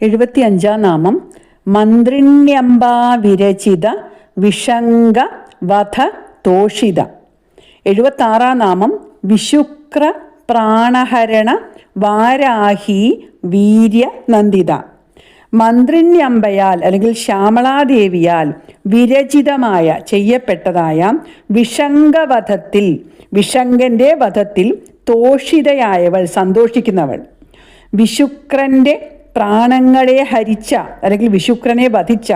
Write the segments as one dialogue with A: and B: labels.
A: എഴുപത്തി അഞ്ചാം നാമം മന്ത്രിണ്യംബാ വിരചിത വിഷംഗ വധ തോഷിത. എഴുപത്താറാം നാമം വിശുക്ര പ്രാണഹരണ വാരാഹി വീര്യ നന്ദിത മന്ത്രിണ്യമ്പയാൽ അല്ലെങ്കിൽ ശ്യാമളാദേവിയാൽ വിരചിതമായ ചെയ്യപ്പെട്ടതായ വിഷംഗവധത്തിൽ വിഷങ്കന്റെ വധത്തിൽ തോഷിതയായവൾ സന്തോഷിക്കുന്നവൾ. വിശുക്രന്റെ പ്രാണങ്ങളെ ഹരിച്ച അല്ലെങ്കിൽ വിശുക്രനെ വധിച്ച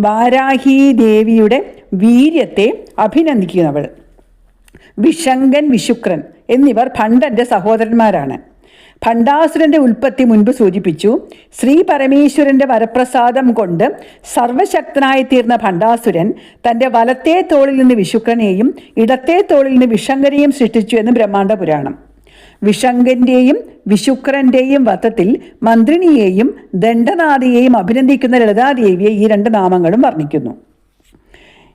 A: വാരാഹി ദേവിയുടെ വീര്യത്തെ അഭിനന്ദിക്കുന്നവൾ. വിഷങ്കൻ വിശുക്രൻ എന്നിവർ ഭണ്ഡന്റെ സഹോദരന്മാരാണ്. ഭണ്ഡാസുരന്റെ ഉൽപ്പത്തി മുൻപ് സൂചിപ്പിച്ചു ശ്രീ പരമേശ്വരന്റെ വരപ്രസാദം കൊണ്ട് സർവശക്തനായി തീർന്ന ഭണ്ഡാസുരൻ തന്റെ വലത്തെ തോളിൽ നിന്ന് വിശുക്രനെയും ഇടത്തെ തോളിൽ നിന്ന് വിഷങ്കനെയും സൃഷ്ടിച്ചു എന്ന് ബ്രഹ്മാണ്ഡ പുരാണം വിഷങ്കന്റെയും വിശുക്രന്റെയും വധത്തിൽ മന്ത്രിണിയെയും ദണ്ഡനാഥിയെയും അഭിനന്ദിക്കുന്ന ലളിതാദേവിയെ ഈ രണ്ട് നാമങ്ങളും വർണിക്കുന്നു.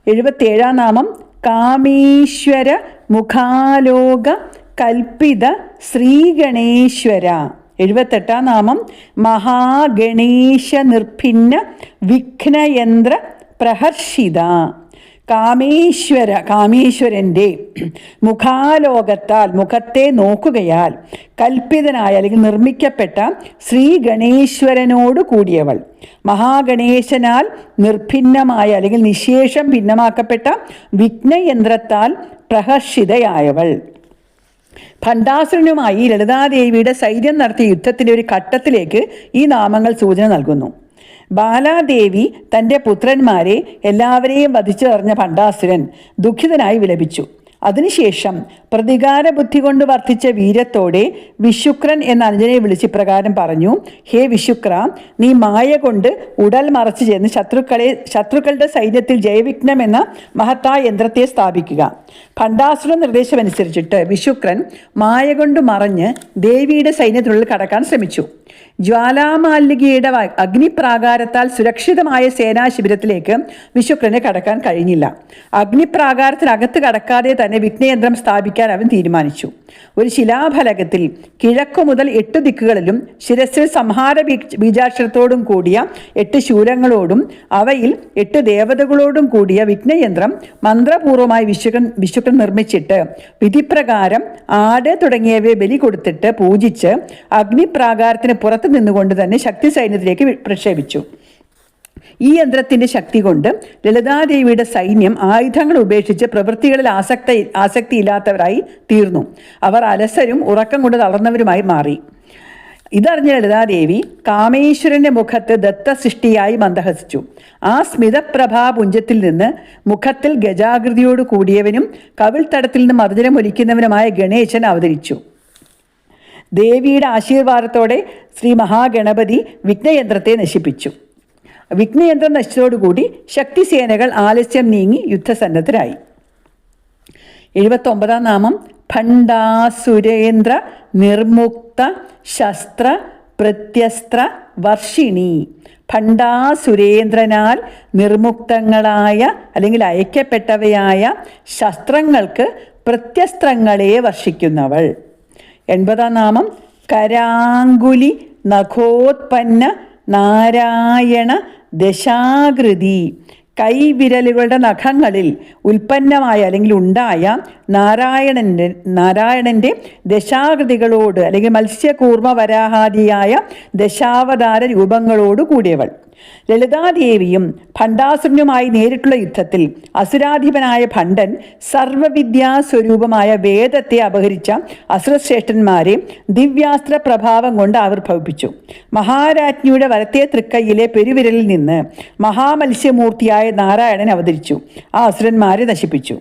A: എഴുപത്തേഴാം നാമം കാമീശ്വര മുഖാലോക കൽപ്പിത ശ്രീഗണേശ്വര. എഴുപത്തെട്ടാം നാമം മഹാഗണേശ നിർഭിന്ന വിഘ്നയന്ത്ര പ്രഹർഷിത. കാമേശ്വര കാമേശ്വരന്റെ മുഖാലോകത്താൽ മുഖത്തെ നോക്കുകയാൽ കൽപ്പിതനായ അല്ലെങ്കിൽ നിർമ്മിക്കപ്പെട്ട ശ്രീ ഗണേശ്വരനോട് കൂടിയവൾ. മഹാഗണേശനാൽ നിർഭിന്നമായ അല്ലെങ്കിൽ നിശേഷം ഭിന്നമാക്കപ്പെട്ട വിഘ്നയന്ത്രത്താൽ പ്രഹർഷിതയായവൾ. ഭണ്ഡാസുരനുമായി ലളിതാദേവിയുടെ സൈന്യം നടത്തിയ യുദ്ധത്തിന്റെ ഒരു ഘട്ടത്തിലേക്ക് ഈ നാമങ്ങൾ സൂചന നൽകുന്നു. ബാലാദേവി തന്റെ പുത്രന്മാരെ എല്ലാവരെയും വധിച്ചു അറിഞ്ഞ ഭണ്ഡാസുരൻ ദുഃഖിതനായി വിലപിച്ചു. അതിനുശേഷം പ്രതികാര ബുദ്ധി കൊണ്ട് വർദ്ധിച്ച വീരത്തോടെ വിശുക്രൻ എന്ന അനുജനെ വിളിച്ച് ഇപ്രകാരം പറഞ്ഞു ഹേ വിശുക്ര നീ മായ കൊണ്ട് ഉടൽ മറച്ചു ചെന്ന് ശത്രുക്കളെ ശത്രുക്കളുടെ സൈന്യത്തിൽ ജയവിഘ്നം എന്ന മഹത്തായ യന്ത്രത്തെ സ്ഥാപിക്കുക. ഭണ്ഡാസുര നിർദ്ദേശമനുസരിച്ചിട്ട് വിശുക്രൻ മായ കൊണ്ട് മറഞ്ഞ് ദേവിയുടെ സൈന്യത്തിനുള്ളിൽ കടക്കാൻ ശ്രമിച്ചു. ജ്വാലാമാലികയുടെ അഗ്നിപ്രാകാരത്താൽ സുരക്ഷിതമായ സേനാ ശിബിരത്തിലേക്ക് വിശുക്രനെ കടക്കാൻ കഴിഞ്ഞില്ല. അഗ്നിപ്രാകാരത്തിനകത്ത് കടക്കാതെ തന്നെ വിഘ്നയന്ത്രം സ്ഥാപിക്കാൻ അവൻ തീരുമാനിച്ചു. ഒരു ശിലാഫലകത്തിൽ കിഴക്കു മുതൽ എട്ട് ദിക്കുകളിലും ശിരസിൽ സംഹാര ബീജാക്ഷരത്തോടും കൂടിയ എട്ട് ശൂലങ്ങളോടും അവയിൽ എട്ട് ദേവതകളോടും കൂടിയ വിഘ്നയന്ത്രം മന്ത്രപൂർവമായി വിശുക്കൻ വിശുക്കൻ നിർമ്മിച്ചിട്ട് വിധിപ്രകാരം ആട് തുടങ്ങിയവയെ ബലി കൊടുത്തിട്ട് പൂജിച്ച് അഗ്നിപ്രാകാരത്തിന് പുറത്ത് നിന്നുകൊണ്ട് തന്നെ ശക്തി സൈന്യത്തിലേക്ക് പ്രക്ഷേപിച്ചു. ഈ യന്ത്രത്തിന്റെ ശക്തി കൊണ്ട് ലളിതാദേവിയുടെ സൈന്യം ആയുധങ്ങൾ ഉപേക്ഷിച്ച് പ്രവൃത്തികളിൽ ആസക്ത ആസക്തിയില്ലാത്തവരായി തീർന്നു. അവർ അലസരും ഉറക്കം കൊണ്ട് തളർന്നവരുമായി മാറി. ഇതറിഞ്ഞ ലളിതാദേവി കാമേശ്വരന്റെ മുഖത്ത് ദത്തസൃഷ്ടിയായി മന്ദഹസിച്ചു. ആ സ്മിതപ്രഭാപുഞ്ചത്തിൽ നിന്ന് മുഖത്തിൽ ഗജാകൃതിയോട് കൂടിയവനും കവിൾത്തടത്തിൽ നിന്ന് മർദ്ദനമൊലിക്കുന്നവനുമായ ഗണേശൻ അവതരിച്ചു. ദേവിയുടെ ആശീർവാദത്തോടെ ശ്രീ മഹാഗണപതി വിഘ്നയന്ത്രത്തെ നശിപ്പിച്ചു. വിഘ്നയന്ത്രം നശിച്ചതോടുകൂടി ശക്തിസേനകൾ ആലസ്യം നീങ്ങി യുദ്ധസന്നദ്ധരായി. എഴുപത്തൊമ്പതാം നാമം ഭണ്ഡാസുരേന്ദ്ര നിർമുക്ത ശസ്ത്ര പ്രത്യസ്ത്ര വർഷിണി. ഭണ്ഡാസുരേന്ദ്രനാൽ നിർമുക്തങ്ങളായ അല്ലെങ്കിൽ അയക്കപ്പെട്ടവയായ ശസ്ത്രങ്ങൾക്ക് പ്രത്യസ്ത്രങ്ങളെ വർഷിക്കുന്നവൾ. എൺപതാം നാമം കരാങ്കുലി നഖോത്പന്ന നാരായണ ദശാകൃതി. കൈവിരലുകളുടെ നഖങ്ങളിൽ ഉൽപ്പന്നമായ അല്ലെങ്കിൽ ഉണ്ടായ നാരായണന്റെ നാരായണന്റെ ദശാകൃതികളോട് അല്ലെങ്കിൽ മത്സ്യകൂർമ്മ വരാഹാദിയായ ദശാവതാര രൂപങ്ങളോട് കൂടിയവൾ. ലളിതാദേവിയും ഭണ്ഡാസുരനുമായി നേരിട്ടുള്ള യുദ്ധത്തിൽ അസുരാധിപനായ ഭണ്ഡൻ സർവവിദ്യാസ്വരൂപമായ വേദത്തെ അപഹരിച്ച അസുരശ്രേഷ്ഠന്മാരെ ദിവ്യാസ്ത്ര പ്രഭാവം കൊണ്ട് ആവിർഭവിപ്പിച്ചു. മഹാരാജ്ഞിയുടെ വലത്തെ തൃക്കൈയിലെ പെരുവിരലിൽ നിന്ന് മഹാമത്സ്യമൂർത്തിയായ നാരായണൻ അവതരിച്ചു. ആ അസുരന്മാരെ നശിപ്പിച്ചു.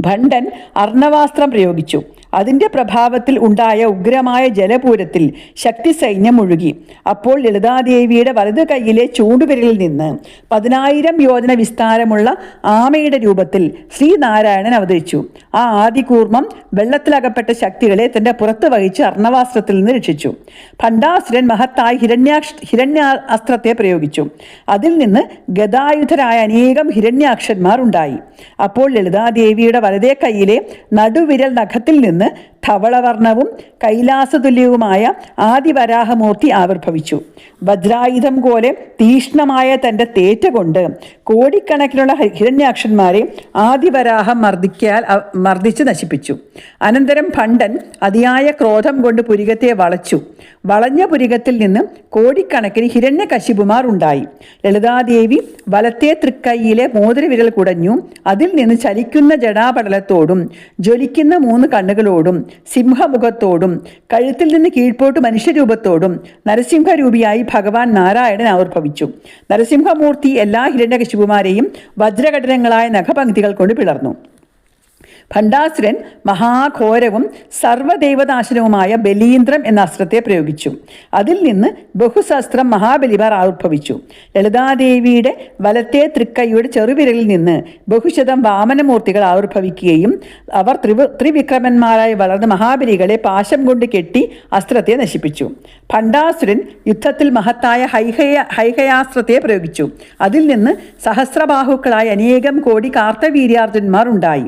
A: ഭണ്ഡൻ അർണവാസ്ത്രം പ്രയോഗിച്ചു. അതിന്റെ പ്രഭാവത്തിൽ ഉണ്ടായ ഉഗ്രമായ ജലപൂരത്തിൽ ശക്തി സൈന്യം ഒഴുകി അപ്പോൾ ലളിതാദേവിയുടെ വലതു കൈയിലെ ചൂണ്ടുവിരലിൽ നിന്ന് പതിനായിരം യോജന വിസ്താരമുള്ള ആമയുടെ രൂപത്തിൽ ശ്രീനാരായണൻ അവതരിച്ചു. ആ ആദികൂർമ്മം വെള്ളത്തിലകപ്പെട്ട ശക്തികളെ തന്റെ പുറത്ത് വഹിച്ച് അർണവാസ്ത്രത്തിൽ നിന്ന് രക്ഷിച്ചു. ഭണ്ഡാസുരൻ മഹത്തായ ഹിരണ്യാക്ഷ ഹിരണ്യാസ്ത്രത്തെ പ്രയോഗിച്ചു. അതിൽ നിന്ന് ഗതായുധരായ അനേകം ഹിരണ്യാക്ഷന്മാർ ഉണ്ടായി. അപ്പോൾ ലളിതാദേവിയുടെ വലതേ കൈയിലെ നടുവിരൽ നഖത്തിൽ നിന്ന് ധവളവർണവും കൈലാസതുല്യവുമായ ആദിവരാഹമൂർത്തി ആവിർഭവിച്ചു. വജ്രായുധം പോലെ തീഷ്ണമായ തന്റെ തേറ്റ കൊണ്ട് കോടിക്കണക്കിനുള്ള ഹിരണ്യാക്ഷന്മാരെ ആദിവരാഹം മർദ്ദിക്കാൽ മർദ്ദിച്ച് നശിപ്പിച്ചു. അനന്തരം ഭണ്ഡൻ അതിയായ ക്രോധം കൊണ്ട് പുരികത്തെ വളച്ചു. വളഞ്ഞ പുരികത്തിൽ നിന്ന് കോടിക്കണക്കിന് ഹിരണ്യകശിപുമാർ ഉണ്ടായി. ലളിതാദേവി വലത്തെ തൃക്കൈയിലെ മോതിരവിരൽ കുടഞ്ഞു അതിൽ നിന്ന് ചലിക്കുന്ന ജടാപടലത്തോടും ജ്വലിക്കുന്ന മൂന്ന് കണ്ണുകളോടും സിംഹമുഖത്തോടും കഴുത്തിൽ നിന്ന് കീഴ്പോട്ട് മനുഷ്യരൂപത്തോടും നരസിംഹരൂപിയായി ഭഗവാൻ നാരായണൻ ആവിർഭവിച്ചു. നരസിംഹമൂർത്തി എല്ലാ ഹിരണ്യകശിപുമാരെയും വജ്രഘടനങ്ങളായ നഖപങ്ക്തികൾ കൊണ്ട് പിളർന്നു. ഭണ്ഡാസുരൻ മഹാഘോരവും സർവദൈവനാശനവുമായ ബലീന്ദ്രം എന്ന അസ്ത്രത്തെ പ്രയോഗിച്ചു. അതിൽ നിന്ന് ബഹുശസ്ത്രം മഹാബലിമാർ ആവിർഭവിച്ചു. ലളിതാദേവിയുടെ വലത്തെ തൃക്കൈയുടെ ചെറുവിരലിൽ നിന്ന് ബഹുശതം വാമനമൂർത്തികൾ ആവിർഭവിക്കുകയും അവർ ത്രിവ ത്രിവിക്രമന്മാരായി വളർന്ന മഹാബലികളെ പാശം കൊണ്ട് കെട്ടി അസ്ത്രത്തെ നശിപ്പിച്ചു. ഭണ്ഡാസുരൻ യുദ്ധത്തിൽ മഹത്തായ ഹൈഹയ ഹൈഹയാസ്ത്രത്തെ പ്രയോഗിച്ചു. അതിൽ നിന്ന് സഹസ്രബാഹുക്കളായ അനേകം കോടി കാർത്തവീര്യാർജന്മാർ ഉണ്ടായി.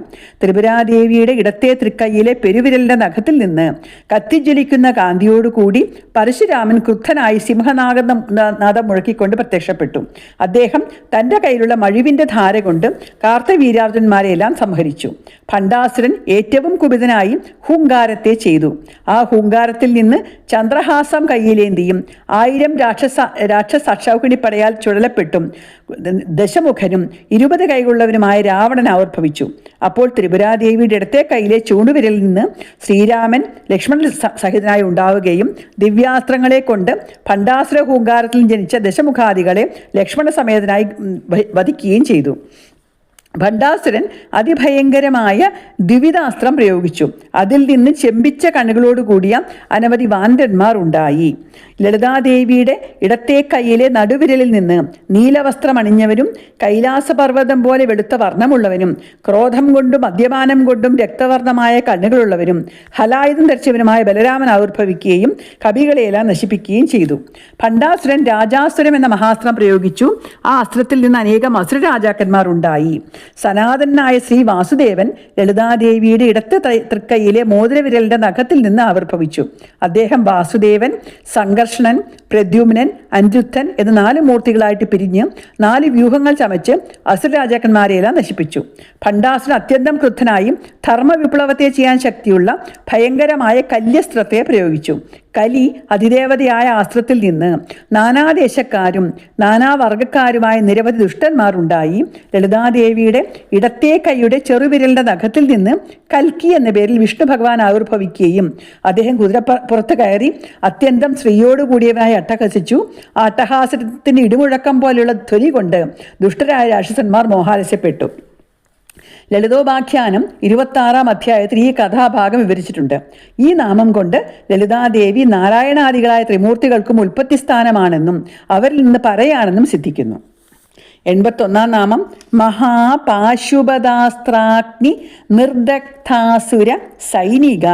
A: ത്രിപുരാദേവിയുടെ ഇടത്തെ തൃക്കൈയിലെ പെരുവിരലിന്റെ നഖത്തിൽ നിന്ന് കത്തിജ്വലിക്കുന്ന കാന്തിയോടുകൂടി പരശുരാമൻ ക്രുദ്ധനായി സിംഹനാഗം നാദം മുഴക്കിക്കൊണ്ട് പ്രത്യക്ഷപ്പെട്ടു. അദ്ദേഹം തന്റെ കയ്യിലുള്ള മഴുവിന്റെ ധാര കൊണ്ട് കാർത്തവീര്യാർജന്മാരെയെല്ലാം സംഹരിച്ചു. ഭണ്ഡാസുരൻ ഏറ്റവും കുപിതനായി ഹൂങ്കാരത്തെ ചെയ്തു. ആ ഹൂങ്കാരത്തിൽ നിന്ന് ചന്ദ്രഹാസം കയ്യിലേന്തിയും ആയിരം രാക്ഷസ രാക്ഷസ അക്ഷൗഹിണിപ്പടയാൽ ചുഴലപ്പെട്ടും ദശമുഖനും ഇരുപത് കൈകളുള്ളവനുമായ രാവണൻ ആവിർഭവിച്ചു. അപ്പോൾ ത്രിപുരാദേവിയുടെ ഇടത്തെ കൈയിലെ ചൂണ്ടുവിരലിൽ നിന്ന് ശ്രീരാമൻ ലക്ഷ്മണൻ സഹിതനായി ഉണ്ടാവുകയും ദിവ്യാസ്ത്രങ്ങളെ കൊണ്ട് ഭണ്ഡാസുര ഹൂങ്കാരത്തിൽ ജനിച്ച ദശമുഖാദികളെ ലക്ഷ്മണ സമേതനായി വധിക്കുകയും ചെയ്തു. ഭണ്ഡാസുരൻ അതിഭയങ്കരമായ ദ്വിവിധാസ്ത്രം പ്രയോഗിച്ചു. അതിൽ നിന്ന് ചെമ്പിച്ച കണ്ണുകളോട് കൂടിയ അനവധി വാന്തന്മാർ ഉണ്ടായി. ലളിതാദേവിയുടെ ഇടത്തെ കൈയിലെ നടുവിരലിൽ നിന്ന് നീലവസ്ത്രം അണിഞ്ഞവനും കൈലാസപർവതം പോലെ വെളുത്ത വർണമുള്ളവനും ക്രോധം കൊണ്ടും മദ്യപാനം കൊണ്ടും രക്തവർണമായ കണ്ണുകളുള്ളവരും ഹലായുധം ധരിച്ചവനുമായ ബലരാമൻ ആവിർഭവിക്കുകയും കവികളെയെല്ലാം നശിപ്പിക്കുകയും ചെയ്തു. ഭണ്ഡാസുരൻ രാജാസുരം എന്ന മഹാസ്ത്രം പ്രയോഗിച്ചു. ആ അസ്ത്രത്തിൽ നിന്ന് അനേകം അസുര രാജാക്കന്മാർ ഉണ്ടായി. സനാതനായ ശ്രീ വാസുദേവൻ ലളിതാദേവിയുടെ ഇടത്തെ തൃക്കൈയിലെ മോതിരവിരലിന്റെ നഖത്തിൽ നിന്ന് ആവിർഭവിച്ചു. അദ്ദേഹം വാസുദേവൻ സംഘർഷണൻ പ്രദ്യുമ്നൻ അനിരുദ്ധൻ എന്ന നാല് മൂർത്തികളായിട്ട് പിരിഞ്ഞ് നാല് വ്യൂഹങ്ങൾ ചമച്ച് അസുര രാജാക്കന്മാരെയെല്ലാം നശിപ്പിച്ചു. ഭണ്ഡാസുരൻ അത്യന്തം ക്രുദ്ധനായും ധർമ്മ വിപ്ലവത്തെ ചെയ്യാൻ ശക്തിയുള്ള ഭയങ്കരമായ കല്യസ്ത്രത്തെ പ്രയോഗിച്ചു. കലി അതിദേവതയായ അസ്ത്രത്തിൽ നിന്ന് നാനാദേശക്കാരും നാനാവർഗക്കാരുമായ നിരവധി ദുഷ്ടന്മാരുണ്ടായി. ലളിതാദേവിയുടെ ഇടത്തേ കൈയുടെ ചെറുവിരലിന്റെ നഖത്തിൽ നിന്ന് കൽക്കി എന്ന പേരിൽ വിഷ്ണു ഭഗവാൻ ആവിർഭവിക്കുകയും അദ്ദേഹം കുതിരപ്പുറത്ത് കയറി അത്യന്തം സ്ത്രീയോടുകൂടിയവനായി അട്ടഹസിച്ചു. ആ അട്ടഹാസത്തിന് ഇടിമുഴക്കം പോലെയുള്ള ധ്വനി കൊണ്ട് ദുഷ്ടരായ രാക്ഷസന്മാർ മോഹാലസ്യപ്പെട്ടു. ലളിതോപാഖ്യാനം ഇരുപത്താറാം അധ്യായത്തിൽ ഈ കഥാഭാഗം വിവരിച്ചിട്ടുണ്ട്. ഈ നാമം കൊണ്ട് ലളിതാദേവി നാരായണാദികളായ ത്രിമൂർത്തികൾക്കും ഉൽപ്പത്തി സ്ഥാനമാണെന്നും അവരിൽ നിന്ന് പറയാണെന്നും സിദ്ധിക്കുന്നു. എൺപത്തൊന്നാം നാമം മഹാപാശുപദാസ്ത്രാഗ്നി നിർദഗ്ധാസുര സൈനിക.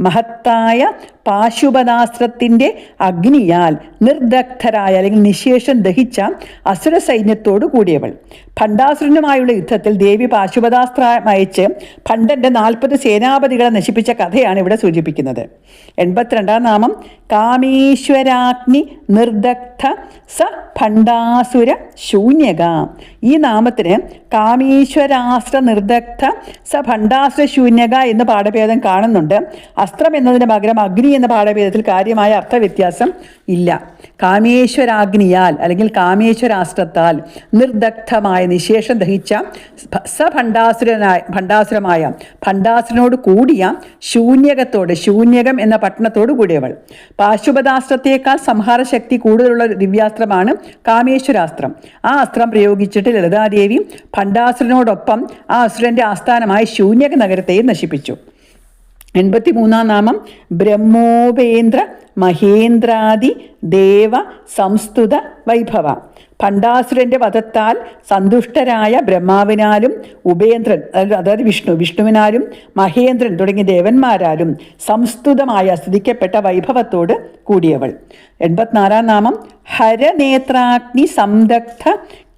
A: മഹത്തായ പാശുപതാസ്ത്രത്തിന്റെ അഗ്നിയാൽ നിർദഗ്ധരായ അല്ലെങ്കിൽ നിശേഷം ദഹിച്ച അസുര സൈന്യത്തോടു കൂടിയവൾ. ഭണ്ഡാസുരനുമായുള്ള യുദ്ധത്തിൽ ദേവി പാശുപതാസ്ത്രം അയച്ച് ഭണ്ഡന്റെ നാൽപ്പത് സേനാപതികളെ നശിപ്പിച്ച കഥയാണ് ഇവിടെ സൂചിപ്പിക്കുന്നത്. എൺപത്തിരണ്ടാം നാമം കാമേശ്വരാഗ്നി നിർദഗ്ധ സ ഭണ്ഡാസുര ശൂന്യക. ഈ നാമത്തിന് കാമീശ്വരാസ്ത്ര നിർദഗ്ധ സ ഭണ്ഡാസുര ശൂന്യക എന്ന് പാഠഭേദം കാണുന്നുണ്ട്. അസ്ത്രം എന്നതിന് പകരം അഗ്നി എന്ന പാഠഭേദത്തിൽ കാര്യമായ അർത്ഥവ്യത്യാസം ഇല്ല. കാമേശ്വരാഗ്നിയാൽ അല്ലെങ്കിൽ കാമേശ്വരാസ്ത്രത്താൽ നിർദഗ്ധമായ നിശേഷം ദഹിച്ച സഭണ്ഡാസുരനായ ഭണ്ഡാസുരനായ ഭണ്ഡാസുരമായ ഭണ്ഡാസുരനോട് കൂടിയ ശൂന്യകത്തോട് ശൂന്യകം എന്ന പട്ടണത്തോട് കൂടിയവൾ. പാശുപതാസ്ത്രത്തേക്കാൾ സംഹാരശക്തി കൂടുതലുള്ള ദിവ്യാസ്ത്രമാണ് കാമേശ്വരാസ്ത്രം. ആ അസ്ത്രം പ്രയോഗിച്ചിട്ട് ലളിതാദേവി ഭണ്ഡാസുരനോടൊപ്പം ആ അസുരന്റെ ആസ്ഥാനമായ ശൂന്യക നഗരത്തെയും നശിപ്പിച്ചു. എൺപത്തി മൂന്നാം നാമം ബ്രഹ്മോപേന്ദ്ര മഹേന്ദ്രാദി ദേവ സംസ്തുത വൈഭവ. ഭണ്ഡാസുരന്റെ വധത്താൽ സന്തുഷ്ടരായ ബ്രഹ്മാവിനാലും ഉപേന്ദ്രൻ അതായത് വിഷ്ണു വിഷ്ണുവിനാലും മഹേന്ദ്രൻ തുടങ്ങിയ ദേവന്മാരാലും സംസ്തുതമായ സ്തുതിക്കപ്പെട്ട വൈഭവത്തോട് കൂടിയവൾ. എൺപത്തിനാലാം നാമം ഹരനേത്രാഗ്നി സംദഗ്ധ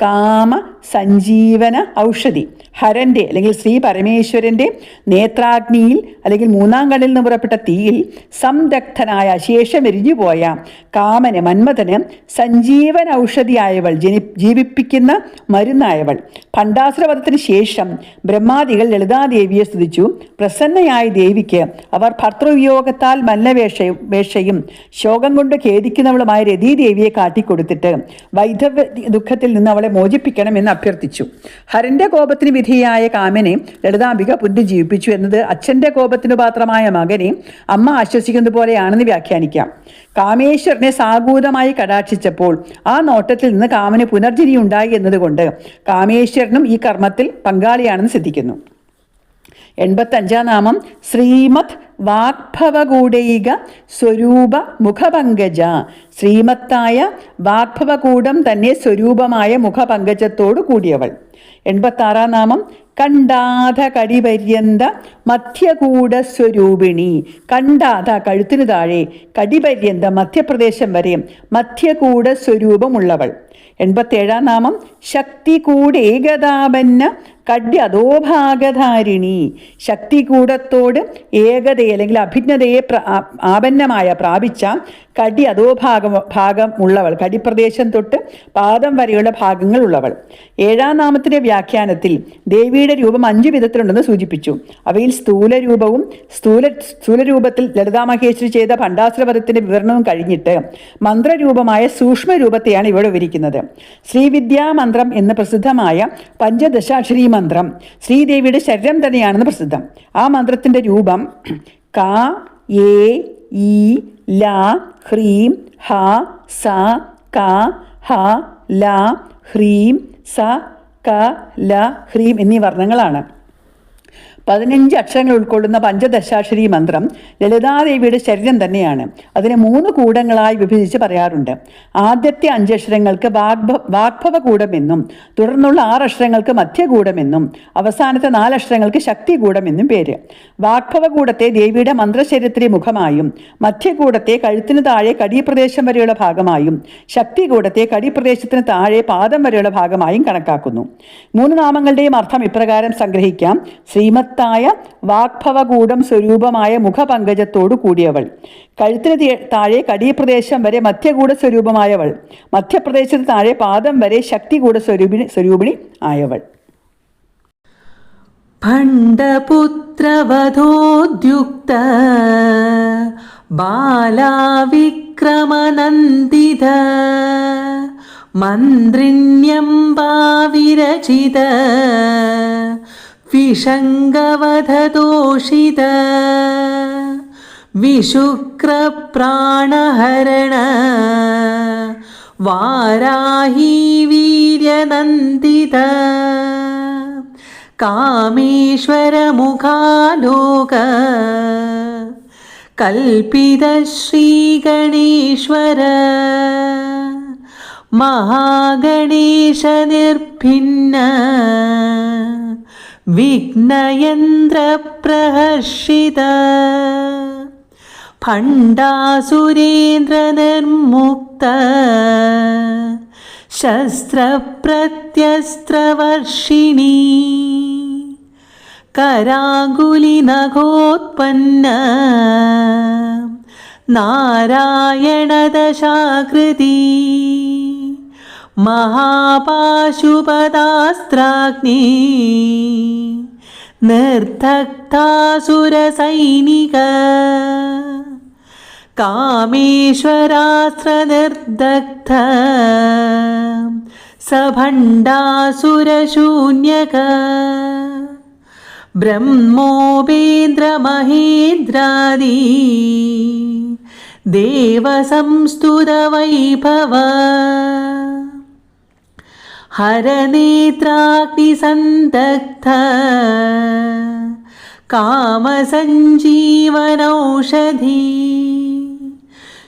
A: കാമ സഞ്ജീവന ഔഷധി. ഹരന്റെ അല്ലെങ്കിൽ ശ്രീ പരമേശ്വരന്റെ നേത്രാഗ്നിയിൽ അല്ലെങ്കിൽ മൂന്നാം കണ്ണിൽ നിന്ന് പുറപ്പെട്ട തീയിൽ സംദഗ്ധനായ ശേഷം എരിഞ്ഞുപോയ കാമന് മന്മഥന് സഞ്ജീവന ഔഷധിയായവൾ ജനി ജീവിപ്പിക്കുന്ന മരുന്നായവൾ. ഭണ്ഡാസുരവധത്തിന് ശേഷം ബ്രഹ്മാദികൾ ലളിതാദേവിയെ സ്തുതിച്ചു. പ്രസന്നയായ ദേവിക്ക് അവർ ഭർത്തൃവിയോഗത്താൽ മല്ലവേഷയും വേഷയും ശോകം കൊണ്ട് ഖേദിക്കുന്നവളുമായ രതീദേവിയെ കാട്ടിക്കൊടുത്തിട്ട് വൈധവ്യ ദുഃഖത്തിൽ നിന്ന് അവളെ മോചിപ്പിക്കണമെന്ന് അഭ്യർത്ഥിച്ചു. ഹരന്റെ കോപത്തിന് വിധിയായ കാമനെ ലളിതാംബിക പുനരുജ്ജീവിപ്പിച്ചു എന്നത് അച്ഛന്റെ കോപത്തിനു പാത്രമായ മകനെ അമ്മ ആശ്വസിക്കുന്നത് പോലെയാണെന്ന് വ്യാഖ്യാനിക്കാം. കാമേശ്വരനെ സാഗൂതമായി കടാക്ഷിച്ചപ്പോൾ ആ നോട്ടത്തിൽ നിന്ന് കാമന് പുനർജനി ഉണ്ടായി എന്നതുകൊണ്ട് കാമേശ്വരനും ഈ കർമ്മത്തിൽ പങ്കാളിയാണെന്ന് സിദ്ധിക്കുന്നു. എൺപത്തഞ്ചാം നാമം ശ്രീമത് വാഗ്ഭവകൂടൈക സ്വരൂപ മുഖപങ്കജ. ശ്രീമത്തായ വാഗ്ഭവകൂടം തന്നെ സ്വരൂപമായ മുഖപങ്കജത്തോടു കൂടിയവൾ. എൺപത്താറാം നാമം കണ്ടാധ കടിപര്യന്ത മധ്യകൂട സ്വരൂപിണി. കണ്ടാധ കഴുത്തിനു താഴെ കടിപര്യന്ത മധ്യപ്രദേശം വരെ മധ്യകൂട സ്വരൂപമുള്ളവൾ. എൺപത്തേഴാം നാമം ശക്തി കൂടേകതാപന്ന കഡ്യതോഭാഗധാരിണി ശക്തികൂടത്തോട് ഏകതയെ അല്ലെങ്കിൽ അഭിജ്ഞതയെ ആപന്നമായ പ്രാപിച്ച കടി അധോഭാഗം ഭാഗം ഉള്ളവൾ. കടിപ്രദേശം തൊട്ട് പാദം വരെയുള്ള ഭാഗങ്ങൾ ഉള്ളവൾ. ഏഴാം നാമത്തിന്റെ വ്യാഖ്യാനത്തിൽ ദേവിയുടെ രൂപം അഞ്ചു വിധത്തിലുണ്ടെന്ന് സൂചിപ്പിച്ചു. അവയിൽ സ്ഥൂല രൂപവും സ്ഥൂല സ്ഥൂലരൂപത്തിൽ ലളിതാമഹേശ്വരി ചെയ്ത ഭണ്ഡാസുരപദത്തിന്റെ വിവരണവും കഴിഞ്ഞിട്ട് മന്ത്രരൂപമായ സൂക്ഷ്മ രൂപത്തെയാണ് ഇവിടെ വിവരിക്കുന്നത്. ശ്രീവിദ്യാ മന്ത്രം എന്ന് പ്രസിദ്ധമായ പഞ്ചദശാക്ഷരി മന്ത്രം ശ്രീദേവിയുടെ ശരീരം തന്നെയാണെന്ന് പ്രസിദ്ധം. ആ മന്ത്രത്തിന്റെ രൂപം ക എ ഇ ല ഹ്രീം ഹ സ ക ഹ ല ഹ്രീം സ ക ല ഹ്രീം എന്നീ വർണങ്ങളാണ്. പതിനഞ്ച് അക്ഷരങ്ങൾ ഉൾക്കൊള്ളുന്ന പഞ്ചദശാക്ഷരി മന്ത്രം ലളിതാദേവിയുടെ ശരീരം തന്നെയാണ്. അതിനെ മൂന്ന് കൂടങ്ങളായി വിഭജിച്ച് പറയാറുണ്ട്. ആദ്യത്തെ അഞ്ചക്ഷരങ്ങൾക്ക് വാഗ്ഭ വാഗ്ഭവ കൂടമെന്നും തുടർന്നുള്ള ആറ് അക്ഷരങ്ങൾക്ക് മധ്യകൂടമെന്നും അവസാനത്തെ നാലക്ഷരങ്ങൾക്ക് ശക്തി കൂടമെന്നും പേര്. വാഗ്ഭവ കൂടത്തെ ദേവിയുടെ മന്ത്രശരീരത്തിലെ മുഖമായും മധ്യകൂടത്തെ കഴുത്തിന് താഴെ കടിപ്രദേശം വരെയുള്ള ഭാഗമായും ശക്തി കൂടത്തെ കടിപ്രദേശത്തിന് താഴെ പാദം വരെയുള്ള ഭാഗമായും കണക്കാക്കുന്നു. മൂന്ന് നാമങ്ങളുടെയും അർത്ഥം ഇപ്രകാരം സംഗ്രഹിക്കാം. ശ്രീമത്തായ വാഗ്ഭവകൂടം സ്വരൂപമായ മുഖപങ്കജത്തോടു കൂടിയവൾ. കഴുത്തിന് താഴെ കടീപ്രദേശം വരെ മധ്യകൂട സ്വരൂപമായവൾ മധ്യപ്രദേശത്തിന് താഴെ പാദം വരെ ശക്തികൂട സ്വരൂപിണി സ്വരൂപിണി ആയവൾ.
B: ഭണ്ഡപുത്രവധോദ്യുക്ത ബാലാവിക്രമനന്ദിത മന്ത്രിണ്യംബാവിരചിത വിഷംഗവധദോഷിത വിശുക്രപ്രാണഹരണ. വാരാഹി വീര്യനന്ദിത. കാമേശ്വരമുഖാലോക. കൽപ്പിത ശ്രീഗണേശ്വര. മഹാഗണേശ നിർഭിന്ന വിഘ്നയന്ത്രപ്രഹർഷിത. ഭണ്ഡാസുരേന്ദ്രനിർമുക്ത. ശസ്ത്രപ്രത്യസ്ത്രവർഷിണി. കരാകുലിനഘോത്പന്ന നാരായണദശാകൃതി. മഹാപാശുപദാസ്ത്രാഗ്നി നിർദ്ധക്താസുരസൈനിക കാമേശ്വരാസ്ത്രനിർദഗ്ധ സഭണ്ഡാസുരശൂന്യക ബ്രഹ്മോപേന്ദ്രമഹേന്ദ്രാദി ദേവസംസ്തുതവൈഭവ. ഹരനേത്രാഗ്നിസന്തഗ്ധ കാമസഞ്ജീവനൗഷധി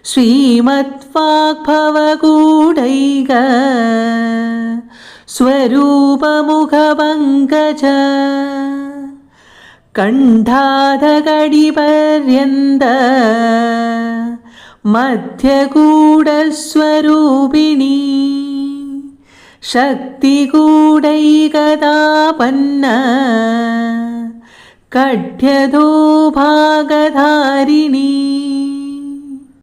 B: ശ്രീമദ്വാഗ്ഭവകൂടൈക സ്വരൂപമുഖപങ്കജ കണ്ഠാധകടിപര്യന്ത മധ്യകൂടസ്വരൂപിണി ശക്തികൂടൈകതാപന്ന കഠ്യതോ ഭാഗധാരിണീ